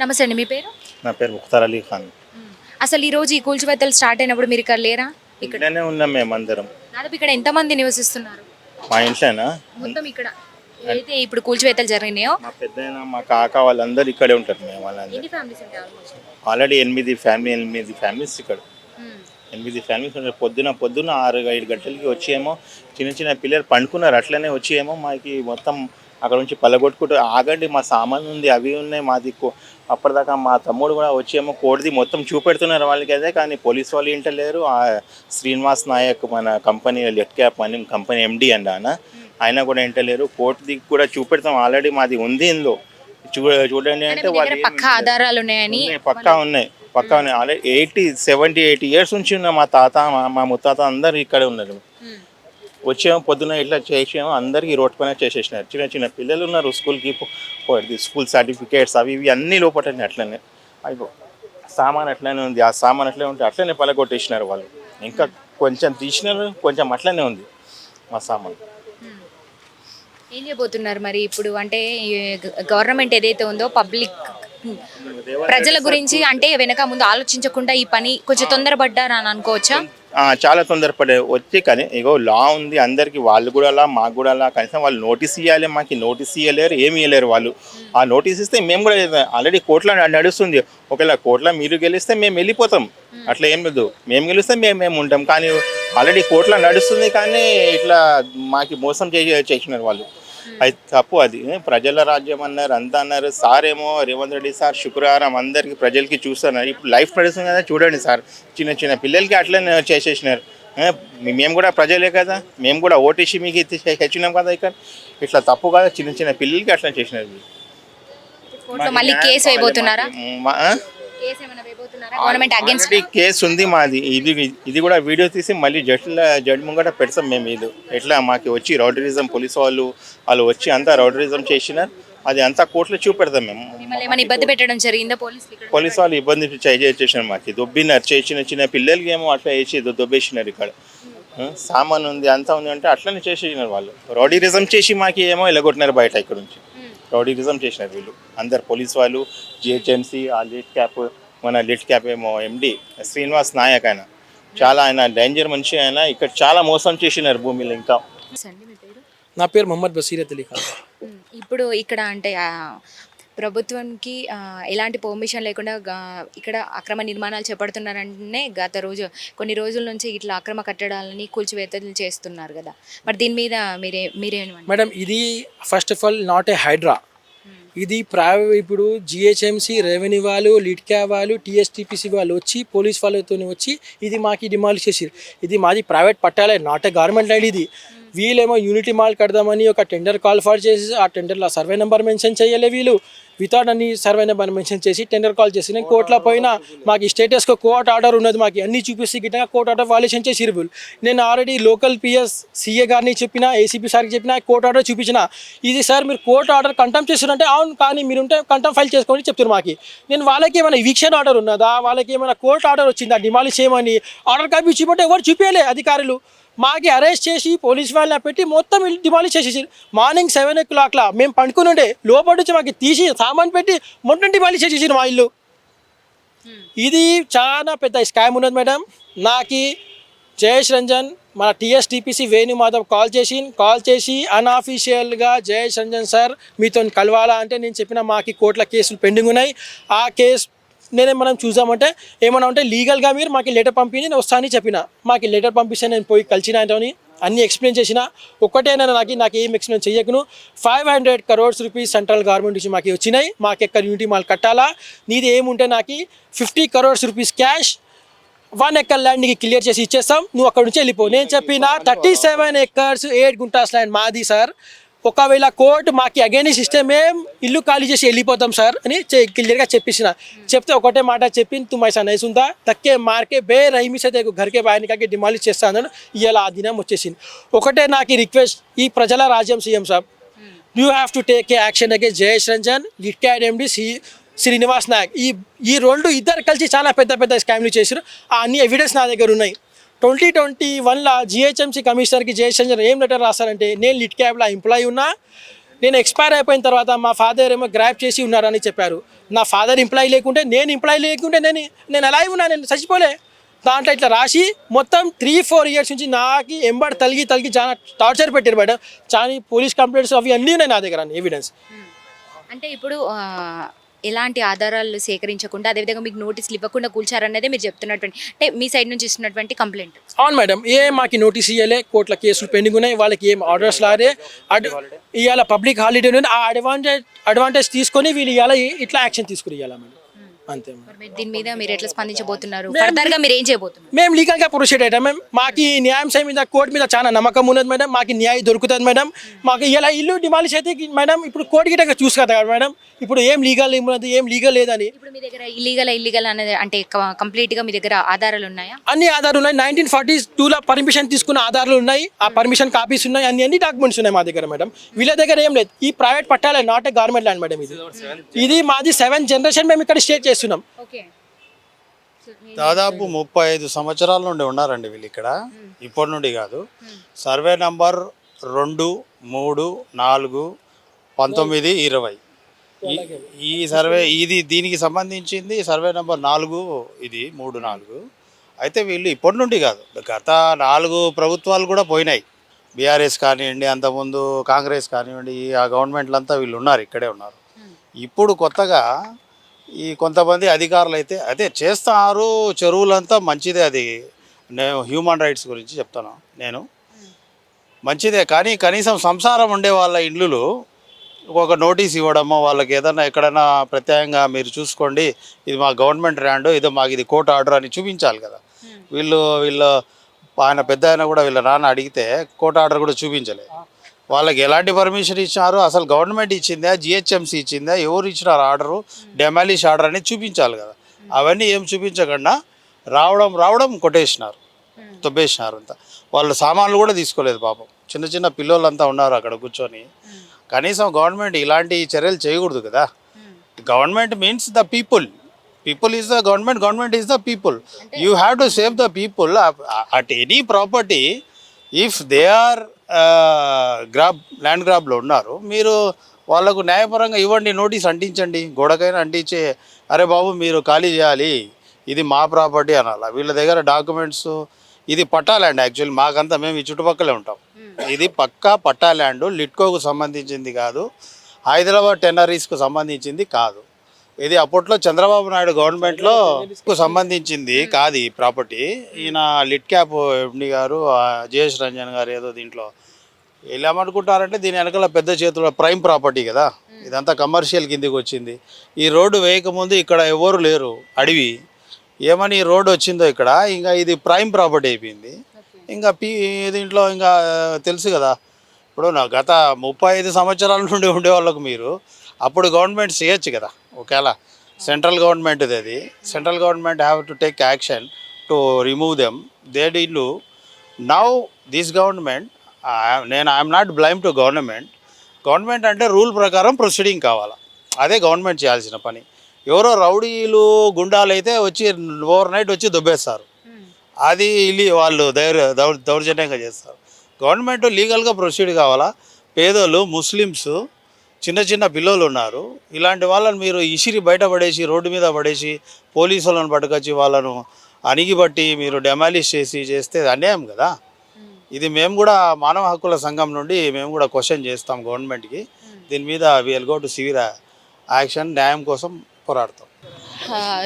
నమస్తే అండి మీ పేరు? నా పేరు ముఖ్తార్ అలీ ఖాన్. అసలు ఈ రోజు ఈ కూల్చివేతలు స్టార్ట్ అయినప్పుడు మీరు ఇక్కడ లేరా? ఇక్కడ ఇక్కడనే ఉన్నాం మేము అందరం. దాదాపు ఇక్కడ ఎంతమంది నివసిస్తున్నారు? మా ఇంట్లోనా? మొత్తం ఇక్కడ. ఏదైతే ఇప్పుడు కూల్చివేతలు జరిగినాయో? మా పెద్దయిన మా కాక వాళ్ళందరూ ఇక్కడే ఉంటారు మేము వాళ్ళందరూ. ఆల్రెడీ ఎనిమిది ఫ్యామిలీ ఎనిమిది ఫ్యామిలీస్ ఇక్కడ. ఎనిమిది ఫ్యామిలీస్ ఉంటారు. పొద్దున పొద్దున ఆరు ఐదు గంటలకి వచ్చేమో చిన్న చిన్న పిల్లలు పండుకున్నారు. అట్లనే వచ్చి ఏమో మాకి మొత్తం అక్కడ నుంచి పల్లగొట్టుకుంటూ ఆగండి మా సామాన్ ఉంది అవి ఉన్నాయి మాది అప్పటిదాకా మా తమ్ముడు కూడా వచ్చేమో కోడిది మొత్తం చూపెడుతున్నారు వాళ్ళకి అదే కానీ పోలీస్ వాళ్ళు ఇంటలేరు ఆ శ్రీనివాస్ నాయక్ మన కంపెనీ లెట్ క్యాప్ అని కంపెనీ ఎండి అండి ఆయన. ఆయన కూడా ఇంటలేరు కోర్టుది కూడా చూపెడతాం. ఆల్రెడీ మాది ఉంది ఇందులో. చూ చూడండి అంటే వాళ్ళు పక్కా ఆధారాలు ఉన్నాయని ఉన్నాయి, పక్కా ఉన్నాయి పక్కా ఉన్నాయి. Already eighty seventy eighty years నుంచి ఉన్న మా తాత మా- ముత్తాత అందరు ఇక్కడే ఉన్నారు. వచ్చేమో పొద్దున ఇట్లా చేసాము అందరికీ రోడ్ పైన చేసేసినారు. చిన్న చిన్న పిల్లలు ఉన్నారు స్కూల్కి స్కూల్ సర్టిఫికేట్స్ అవి ఇవి అన్నీ లోపల అట్లనే. అయిపో సామాన్ అట్లనే ఉంది ఆ సామాన్ అట్లనే ఉంటే అట్లనే పలగొట్టేసినారు వాళ్ళు. ఇంకా కొంచెం తీసినారు కొంచెం అట్లనే ఉంది మా సామాన్. ఏం చేయబోతున్నారు మరి ఇప్పుడు? అంటే గవర్నమెంట్ ఏదైతే ఉందో పబ్లిక్ ప్రజల గురించి అంటే వెనక ముందు ఆలోచించకుండా ఈ పని కొంచెం తొందరపడ్డారని అని అనుకోవచ్చా? చాలా తొందరపడే వచ్చి కానీ ఇగో లా ఉంది అందరికి వాళ్ళు కూడా అలా మాకు కూడా అలా కనీసం వాళ్ళు నోటీస్ ఇవ్వాలి మాకు నోటీస్ ఇవ్వలేరు ఏమి ఇవ్వలేరు వాళ్ళు. ఆ నోటీస్ ఇస్తే మేము కూడా ఆల్రెడీ కోర్టులో నడుస్తుంది. ఒకవేళ కోర్టులో మీరు గెలిస్తే మేము వెళ్ళిపోతాం. అట్లా ఏం లేదు. మేము గెలిస్తే మేము మేము ఉంటాం. కానీ ఆల్రెడీ కోర్టులో నడుస్తుంది కానీ ఇట్లా మాకు మోసం చేసి చేసినారు వాళ్ళు. అది తప్పు అది. ప్రజల రాజ్యం అన్నారు అంతా అన్నారు. సార్ ఏమో రేవంత్ రెడ్డి సార్ శుక్రవారం అందరికి ప్రజలకి చూస్తున్నారు. ఇప్పుడు లైఫ్ నడుస్తుంది కదా చూడండి సార్. చిన్న చిన్న పిల్లలకి అట్లనే చేసేసినారు. మేము కూడా ప్రజలే కదా. మేము కూడా ఓటేసి మీకు హెచ్చినాం కదా ఇక్కడ. ఇట్లా తప్పు కదా చిన్న చిన్న పిల్లలకి అట్లా చేసినారు. మళ్ళీ కేసు వేయబోతున్నారా గవర్నమెంట్ అగేన్స్ట్ కేసు ఉంది మాది. ఇది ఇది కూడా వీడియో తీసి మళ్ళీ జడ్జిల జడ్జి ముంగట పెడతాం మేము ఇది. ఎట్లా మాకు వచ్చి రౌడరిజం పోలీసు వాళ్ళు వాళ్ళు వచ్చి అంతా రౌడరిజం చేసినారు. అది అంతా కోర్టులో చూపెడతాం మేము. ఏమైనా ఇబ్బంది పెట్టడం జరిగిందా పోలీసులు ఇక్కడ? పోలీసు వాళ్ళు ఇబ్బంది చే- చేసినారు మాకు. దొబ్బినారు. చే- చిన్న పిల్లలకి ఏమో అట్లా దొ- దొబ్బేసినారు ఇక్కడ. సామాన్ ఉంది అంతా ఉంది అంటే అట్లనే చేసేసినారు వాళ్ళు. రౌడీరిజం చేసి మాకు ఏమో ఎలగొట్టినారు బయట ఇక్కడ నుంచి. రౌడీరిజం చేసినారు వీళ్ళు. అందరు పోలీస్ వాళ్ళు జిహెచ్ఎంసీ ఆ క్యాప్ మన లిట్ క్యాప్ ఏమో ఎండి శ్రీనివాస్ నాయక్ ఆయన. చాలా ఆయన డేంజర్ మనిషి ఆయన. ఇక్కడ చాలా మోసం చేసినారు భూమిలో ఇంకా. నా పేరు మొహమ్మద్ బసీరత్ అలీ ఖాన్. ఇప్పుడు ఇక్కడ అంటే ఆ, ప్రభుత్వానికి ఆ, ఎలాంటి పర్మిషన్ లేకుండా ఇక్కడ అక్రమ నిర్మాణాలు చేపడుతున్నారంటేనే గత రోజు కొన్ని రోజుల నుంచి ఇట్లా అక్రమ కట్టడాలని కూల్చివేతలు చేస్తున్నారు కదా. మరి దీని మీద మీరే మీరేమంటారు? మేడం ఇది first of all not a Hydraa ఇది ప్రైవే ఇప్పుడు జిహెచ్ఎంసి రెవెన్యూ వాళ్ళు లిట్కా వాళ్ళు టీఎస్టీపీసీ వాళ్ళు వచ్చి పోలీస్ వాళ్ళతో వచ్చి ఇది మాకు డిమాలిష్ చేసారు ఇది మాది ప్రైవేట్ పట్టాలే నాట్ ఏ గవర్నమెంట్ ల్యాండ్ ఇది. వీళ్ళేమో యూనిటీ మాల్ కడదామని ఒక టెండర్ కాల్ చేసి ఆ టెండర్లో సర్వే నెంబర్ మెన్షన్ చేయలే వీళ్ళు. వితౌట్ అన్ని సర్వే నెంబర్ మెన్షన్ చేసి టెండర్ కాల్ చేసి నేను కోర్టులో పోయినా మాకు స్టేటస్కి కోర్ట్ ఆర్డర్ ఉన్నది మాకు అన్ని చూపిస్తే గిట్ట కోర్ట్ ఆర్డర్ వాల్యుయేషన్ చేసి వీళ్ళు. నేను ఆల్రెడీ లోకల్ పిఎస్ సీఏ గారిని చెప్పిన ఏసీపీ సార్కి చెప్పిన కోర్ట్ ఆర్డర్ చూపించిన. ఇది సార్ మీరు కోర్ట్ ఆర్డర్ కంటెంప్ చేస్తున్నారంటే అవును కానీ మీరు ఉంటే కంటెంప్ ఫైల్ చేసుకోండి చెప్తారు మాకు. నేను వాళ్ళకి ఏమైనా ఈవిక్షన్ ఆర్డర్ ఉన్నదా? వాళ్ళకి ఏమైనా కోర్ట్ ఆర్డర్ వచ్చిందా? డిమాలిష్ చేయమని ఆర్డర్ కాపీ చూపంటే ఎవరు చూపించలే అధికారులు. మాకి అరెస్ట్ చేసి పోలీస్ వాళ్ళని పెట్టి మొత్తం డిమాలిష్ చేసేసి మార్నింగ్ సెవెన్ ఓ క్లాక్లా మేము పండుకుని ఉండే లోపల నుంచి మాకు తీసి సామాన్ పెట్టి మొత్తం డిమాలిష్ చేసేసి మా ఇల్లు. ఇది చాలా పెద్ద స్కామ్ ఉన్నది మేడం. నాకి జయేష్ రంజన్ మన టీఎస్టీపీసీ వేణుమాధవ్ కాల్ చేసి కాల్ చేసి అన్అఫీషియల్గా జయేష్ రంజన్ సార్ మీతో కలవాలా అంటే నేను చెప్పిన మాకి కోర్టుల కేసులు పెండింగ్ ఉన్నాయి. ఆ కేసు నేనే మనం చూసామంటే ఏమన్నా ఉంటే లీగల్గా మీరు మాకు లెటర్ పంపించి నేను వస్తానని చెప్పిన. మాకు లెటర్ పంపిస్తే నేను పోయి కలిసిన ఆయనతోని అన్ని ఎక్స్ప్లెయిన్ చేసిన. ఒక్కటే నేను నాకు నాకు ఏం explain చేయకును. Five hundred crores rupees central government నుంచి మాకు వచ్చినాయి. మాకు ఎక్కడ యూనిటీ మాల్ కట్టాలా? నీది ఏముంటే నాకు fifty crores rupees cash one acre land నీకు క్లియర్ చేసి ఇచ్చేస్తాం. నువ్వు అక్కడ నుంచి వెళ్ళిపో. నేను చెప్పిన thirty seven acres eight guntas land మాది సార్ ఒకవేళ కోర్టు మాకు అగైన్స్ ఇస్తే మేము ఇల్లు ఖాళీ చేసి వెళ్ళిపోతాం సార్ అని క్లియర్గా చెప్పేసిన. చెప్తే ఒకటే మాట చెప్పి తుమ్ నైస్ నైసుందా తక్కే మార్కే బే రహీమిసే తెగు ఘర్కే బాయనికాకి డిమాలిష్ చేస్తానని ఇలా ఆ దినం వచ్చేసింది. ఒకటే నాకు రిక్వెస్ట్ ఈ ప్రజల రాజ్యం CM sir you have to take a action అగే Jayesh Ranjan లిట్కాడ్ ఎండి సీ శ్రీనివాస్ నాయక్ ఈ ఈ రెండు ఇద్దరు కలిసి చాలా పెద్ద పెద్ద స్కామ్లు చేశారు అన్ని ఎవిడెన్స్ నా దగ్గర ఉన్నాయి. ట్వంటీ ట్వంటీ వన్లో జిహెచ్ఎంసీ కమిషనర్కి జయశంకర్ ఏం లెటర్ రాస్తారంటే నేను లిట్ క్యాబ్లో ఎంప్లాయీ ఉన్నా నేను ఎక్స్పైర్ అయిపోయిన తర్వాత మా ఫాదర్ ఏమో గ్రాప్ చేసి ఉన్నారని చెప్పారు. నా ఫాదర్ ఎంప్లాయీ లేకుంటే నేను ఎంప్లాయీ లేకుంటే నేను నేను ఎలా ఉన్నా నేను చచ్చిపోలే. దాంట్లో ఇట్లా రాసి మొత్తం త్రీ ఫోర్ ఇయర్స్ నుంచి నాకు ఎంబడి తలిగి తలిగి చాలా టార్చర్ పెట్టారు మేడం. చాలా పోలీస్ కంప్లైంట్స్ అవి అన్నీ ఉన్నాయి నా దగ్గర ఎవిడెన్స్ అంటే ఇప్పుడు ఎలాంటి ఆధారాలు సేకరించకుండా అదేవిధంగా మీకు నోటీసులు ఇవ్వకుండా కూల్చారన్నదే మీరు చెప్తున్నటువంటి అంటే మీ సైడ్ నుంచి ఇస్తున్నటువంటి కంప్లైంట్. అవును మేడం ఏ మాకు నోటీస్ ఇవ్వలే కోర్టుల కేసులు పెండింగ్ ఉన్నాయి వాళ్ళకి ఏం ఆర్డర్స్ లారే ఇవాళ పబ్లిక్ హాలిడే ఉంది ఆ అడ్వాంటేజ్ అడ్వాంటేజ్ తీసుకొని వీళ్ళు ఇవాళ ఇట్లా యాక్షన్ తీసుకుని ఇవ్వాలి మేడం? అంతే మేడం మరి. మీరు దీని మీద మీరు ఎట్లా స్పందించబోతున్నారు? ఫర్దర్గా మీరు ఏం చేయబోతున్నారు? మేము లీగల్గా ప్రొసీడ్ అవుతాం మేము మాకు ఈ న్యాయం సై మీద కోర్టు మీద చాలా నమ్మకం ఉన్నది మేడం. మాకు న్యాయం దొరుకుతుంది మేడం. మాకు ఇలా ఇల్లు డిమాలిష్ అయితే మేడం ఇప్పుడు కోర్టు గిట్ట చూసి కదా మేడం. ఇప్పుడు ఏం లీగల్ ఏమున్నది ఏం లీగల్ లేదని. ఇప్పుడు మీ దగ్గర ఇల్లీగల్ ఇల్లీగల్ అనేది అంటే కంప్లీట్గా మీ దగ్గర ఆధారాలు ఉన్నాయా? అన్ని ఆధారాలు ఉన్నాయి. నైన్టీన్ ఫార్టీ టూలో పర్మిషన్ తీసుకున్న ఆధారాలు ఉన్నాయి. ఆ పర్మిషన్ కాపీస్ ఉన్నాయి. అన్ని అన్ని డాక్యుమెంట్స్ ఉన్నాయి మా దగ్గర మేడం. వీళ్ళ దగ్గర ఏం లేదు. ఈ private పట్టాలే not a government land madam ఇది. ఇది మాది సెవెన్ జనరేషన్ మేము ఇక్కడ స్టే చేస్తున్నాం. ఓకే. దాదాపు ముప్పై ఐదు సంవత్సరాల నుండి ఉన్నారండి వీళ్ళు ఇక్కడ. ఇప్పటి నుండి కాదు. సర్వే నంబర్ రెండు మూడు నాలుగు పంతొమ్మిది ఇరవై. ఈ- ఈ సర్వే ఇది దీనికి సంబంధించింది సర్వే నంబర్ నాలుగు ఇది మూడు నాలుగు. అయితే వీళ్ళు ఇప్పటి నుండి కాదు. గత నాలుగు ప్రభుత్వాలు కూడా పోయినాయి. బీఆర్ఎస్ కానివ్వండి అంతకుముందు కాంగ్రెస్ కానివ్వండి ఆ గవర్నమెంట్లంతా వీళ్ళు ఉన్నారు ఇక్కడే ఉన్నారు. ఇప్పుడు కొత్తగా ఈ కొంతమంది అధికారులు అయితే అదే చేస్తారు చెరువులంతా మంచిదే అది. నేను హ్యూమన్ రైట్స్ గురించి చెప్తాను నేను. మంచిదే కానీ కనీసం సంసారం ఉండే వాళ్ళ ఇండ్లు ఒక నోటీస్ ఇవ్వడమో వాళ్ళకి ఏదైనా ఎక్కడైనా ప్రత్యేకంగా మీరు చూసుకోండి ఇది మా గవర్నమెంట్ ల్యాండ్ ఇదో మాకు ఇది కోర్టు ఆర్డర్ అని చూపించాలి కదా. వీళ్ళు వీళ్ళు ఆయన పెద్ద ఆయన కూడా వీళ్ళ నాన్న అడిగితే కోర్టు ఆర్డర్ కూడా చూపించలేదు వాళ్ళకి ఎలాంటి పర్మిషన్ ఇచ్చినారు అసలు గవర్నమెంట్ ఇచ్చిందా జిహెచ్ఎంసీ ఇచ్చిందా ఎవరు ఇచ్చినారు ఆర్డరు డెమాలిష్ ఆర్డర్ అని చూపించాలి కదా. అవన్నీ ఏం చూపించకుండా రావడం రావడం కొట్టేసినారు తొబ్బేసినారు అంతా. వాళ్ళు సామాన్లు కూడా తీసుకోలేదు పాపం. చిన్న చిన్న పిల్లోళ్ళంతా ఉన్నారు అక్కడ కూర్చొని. కనీసం గవర్నమెంట్ ఇలాంటి చర్యలు చేయకూడదు కదా. Government means the people people is the government government is the people you have to save the people at any property if they are grab land గ్రాబ్లో ఉన్నారు. మీరు వాళ్ళకు న్యాయపరంగా ఇవ్వండి నోటీస్ అంటించండి. గోడకైనా అంటించే అరే బాబు మీరు ఖాళీ చేయాలి ఇది మా ప్రాపర్టీ అనాలి. వీళ్ళ దగ్గర డాక్యుమెంట్స్ ఇది పట్టా ల్యాండ్ యాక్చువల్లీ మాకంతా మేము ఈ చుట్టుపక్కలే ఉంటాం. ఇది పక్కా పట్టా ల్యాండ్ లిట్కోకు సంబంధించింది కాదు హైదరాబాద్ టెన్నరీస్కు సంబంధించింది కాదు. ఇది అప్పట్లో చంద్రబాబు నాయుడు గవర్నమెంట్లో సంబంధించింది కాదు ఈ ప్రాపర్టీ. ఈయన లిట్ క్యాప్ ఎండి గారు జేఎస్ రంజన్ గారు ఏదో దీంట్లో వీళ్ళు ఏమనుకుంటారంటే దీని వెనకాల పెద్ద చేతుల ప్రైమ్ ప్రాపర్టీ కదా. ఇదంతా కమర్షియల్ కిందికి వచ్చింది. ఈ రోడ్డు వేయకముందు ఇక్కడ ఎవరు లేరు అడవి. ఏమని ఈ రోడ్డు వచ్చిందో ఇక్కడ ఇంకా ఇది ప్రైమ్ ప్రాపర్టీ అయిపోయింది. ఇంకా పీ దీంట్లో ఇంకా తెలుసు కదా. ఇప్పుడు నా గత ముప్పై ఐదు సంవత్సరాల నుండి ఉండే వాళ్ళకు మీరు అప్పుడు గవర్నమెంట్ చేయొచ్చు కదా. ఒకవేళ సెంట్రల్ గవర్నమెంట్ది అది. Central government have to take action to remove them they deal now this government నేను I'm not blame to government government అంటే రూల్ ప్రకారం ప్రొసీడింగ్ కావాలా? అదే గవర్నమెంట్ చేయాల్సిన పని. ఎవరో రౌడీలు గుండాలు అయితే వచ్చి ఓవర్ నైట్ వచ్చి దుబ్బేస్తారు. అది ఇల్లి వాళ్ళు దౌర్ దౌర్ దౌర్జన్యంగా చేస్తారు. గవర్నమెంట్ లీగల్గా ప్రొసీడ్ కావాలా? పేదోళ్ళు ముస్లిమ్స్ చిన్న చిన్న పిల్లలు ఉన్నారు. ఇలాంటి వాళ్ళని మీరు ఇసిరి బయట పడేసి రోడ్డు మీద పడేసి పోలీసు వాళ్ళని పట్టుకొచ్చి వాళ్ళను అణిగిబట్టి మీరు డెమాలిష్ చేసి చేస్తే అన్యాయం కదా? ఇది మేము కూడా మానవ హక్కుల సంఘం నుండి మేము కూడా క్వశ్చన్ చేస్తాం గవర్నమెంట్కి దీని మీద will go to severe action న్యాయం కోసం పోరాడతాం.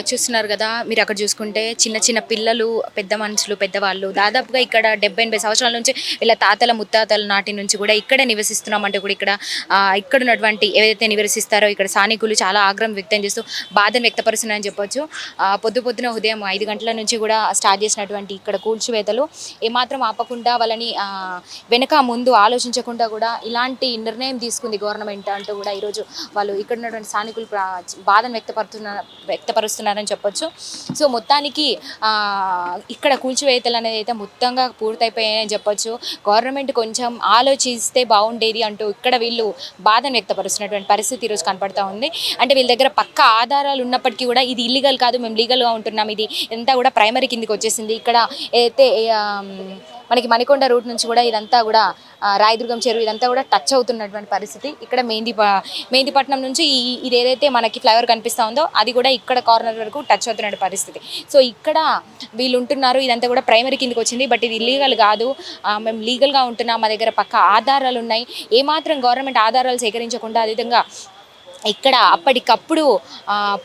చూస్తున్నారు కదా మీరు అక్కడ చూసుకుంటే చిన్న చిన్న పిల్లలు పెద్ద మనుషులు పెద్దవాళ్ళు దాదాపుగా ఇక్కడ డెబ్బై ఎనభై సంవత్సరాల నుంచి వీళ్ళ తాతల ముత్తాతల నాటి నుంచి కూడా ఇక్కడే నివసిస్తున్నామంటే కూడా ఇక్కడ ఇక్కడ ఉన్నటువంటి ఏదైతే నివసిస్తారో ఇక్కడ స్థానికులు చాలా ఆగ్రహం వ్యక్తం చేస్తూ బాధను వ్యక్తపరుస్తున్నారని చెప్పొచ్చు. పొద్దు పొద్దున ఉదయం ఐదు గంటల నుంచి కూడా స్టార్ట్ చేసినటువంటి ఇక్కడ కూల్చివేతలు ఏమాత్రం ఆపకుండా వాళ్ళని వెనక ముందు ఆలోచించకుండా కూడా ఇలాంటి నిర్ణయం తీసుకుంది గవర్నమెంట్ అంటూ కూడా ఈరోజు వాళ్ళు ఇక్కడ ఉన్నటువంటి స్థానికులు ప్రా- బాధను వ్యక్తపరుస్తున్న వ్యక్తపరుస్తున్నారని చెప్పొచ్చు. సో మొత్తానికి ఇక్కడ కూల్చివేతలు అనేది అయితే మొత్తంగా పూర్తయిపోయాయని చెప్పొచ్చు. గవర్నమెంట్ కొంచెం ఆలోచిస్తే బాగుండేది అంటూ ఇక్కడ వీళ్ళు బాధను వ్యక్తపరుస్తున్నటువంటి పరిస్థితి ఈరోజు కనపడతా ఉంది. అంటే వీళ్ళ దగ్గర పక్క ఆధారాలు ఉన్నప్పటికీ కూడా ఇది ఇల్లీగల్ కాదు మేము లీగల్గా ఉంటున్నాం. ఇది ఎంత కూడా ప్రైమరీ కిందికి వచ్చేసింది. ఇక్కడ అయితే మనకి మణికొండ రూట్ నుంచి కూడా ఇదంతా కూడా రాయదుర్గం చెరువు ఇదంతా కూడా టచ్ అవుతున్నటువంటి పరిస్థితి. ఇక్కడ మెహందీ మెహందీపట్నం నుంచి ఈ ఇది ఏదైతే మనకి ఫ్లైఓవర్ కనిపిస్తూ ఉందో అది కూడా ఇక్కడ కార్నర్ వరకు టచ్ అవుతున్న పరిస్థితి. సో ఇక్కడ వీళ్ళు ఉంటున్నారు. ఇదంతా కూడా ప్రైమరీ కిందకి వచ్చింది. బట్ ఇది ఇల్లీగల్ కాదు. మేము లీగల్గా ఉంటున్నాం. మా దగ్గర పక్క ఆధారాలు ఉన్నాయి. ఏమాత్రం గవర్నమెంట్ ఆధారాలు సేకరించకుండా అదేవిధంగా ఇక్కడ అప్పటికప్పుడు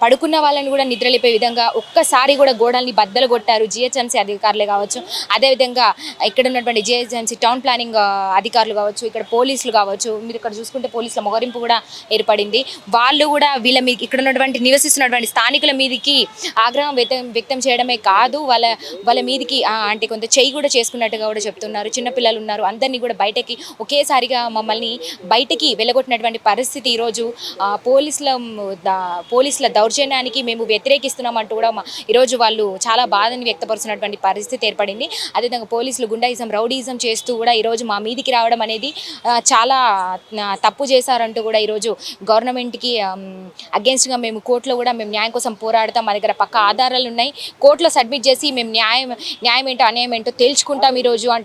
పడుకున్న వాళ్ళని కూడా నిద్రలేపే విధంగా ఒక్కసారి కూడా గోడల్ని బద్దలు కొట్టారు జిహెచ్ఎంసీ అధికారులే కావచ్చు. అదేవిధంగా ఇక్కడ ఉన్నటువంటి జిహెచ్ఎంసీ టౌన్ ప్లానింగ్ అధికారులు కావచ్చు ఇక్కడ పోలీసులు కావచ్చు మీరు ఇక్కడ చూసుకుంటే పోలీసుల మొగరింపు కూడా ఏర్పడింది. వాళ్ళు కూడా వీళ్ళ మీ ఇక్కడ ఉన్నటువంటి నివసిస్తున్నటువంటి స్థానికుల మీదకి ఆగ్రహం వ్యక్తం వ్యక్తం చేయడమే కాదు వాళ్ళ వాళ్ళ మీదకి అంటే కొంత చెయ్యి కూడా చేసుకున్నట్టుగా కూడా చెప్తున్నారు. చిన్నపిల్లలు ఉన్నారు అందరినీ కూడా బయటకి ఒకేసారిగా మమ్మల్ని బయటకి వెళ్ళగొట్టినటువంటి పరిస్థితి ఈరోజు పోలీసుల పోలీసుల దౌర్జన్యానికి మేము వ్యతిరేకిస్తున్నామంటూ కూడా మా- ఈరోజు వాళ్ళు చాలా బాధని వ్యక్తపరుస్తున్నటువంటి పరిస్థితి ఏర్పడింది. అదేవిధంగా పోలీసులు గుండాయిజం రౌడీజం చేస్తూ కూడా ఈరోజు మా మీదికి రావడం అనేది చాలా తప్పు చేశారంటూ కూడా ఈరోజు గవర్నమెంట్కి అగేన్స్ట్గా మేము కోర్టులో కూడా మేము న్యాయం కోసం పోరాడతాం. మా దగ్గర పక్క ఆధారాలు ఉన్నాయి. కోర్టులో సబ్మిట్ చేసి మేము న్యాయం న్యాయం ఏంటో అన్యాయం ఏంటో తేల్చుకుంటాం ఈరోజు